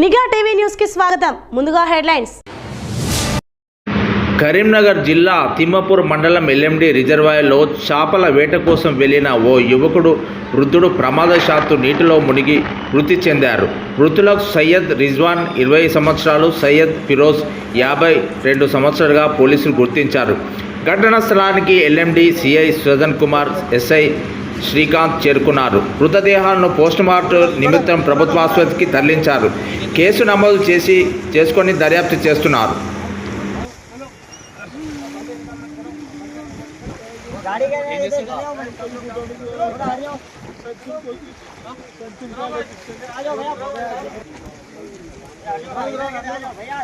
నిఘా టీవీ న్యూస్కి స్వాగతం. ముందుగా హెడ్లైన్స్. కరీంనగర్ జిల్లా తిమ్మపూర్ మండలం ఎల్ఎండి రిజర్వాయర్లో చేపల వేట కోసం వెళ్ళిన ఓ యువకుడు వృద్ధుడు ప్రమాదశాత్తు నీటిలో మునిగి మృతి చెందారు. మృతులకు సయ్యద్ రిజ్వాన్ ఇరవై సంవత్సరాలు సయ్యద్ ఫిరోజ్ యాభై రెండు సంవత్సరాలుగా పోలీసులు గుర్తించారు. ఘటనా స్థలానికి LMD CI Sujan Kumar SI Srikanth చేరుకున్నారు. మృతదేహాలను పోస్టుమార్టం నిమిత్తం ప్రభుత్వాసుపత్రికి తరలించారు. కేసు నమోదు చేసి చేసుకొని దర్యాప్తు చేస్తున్నారు. भैया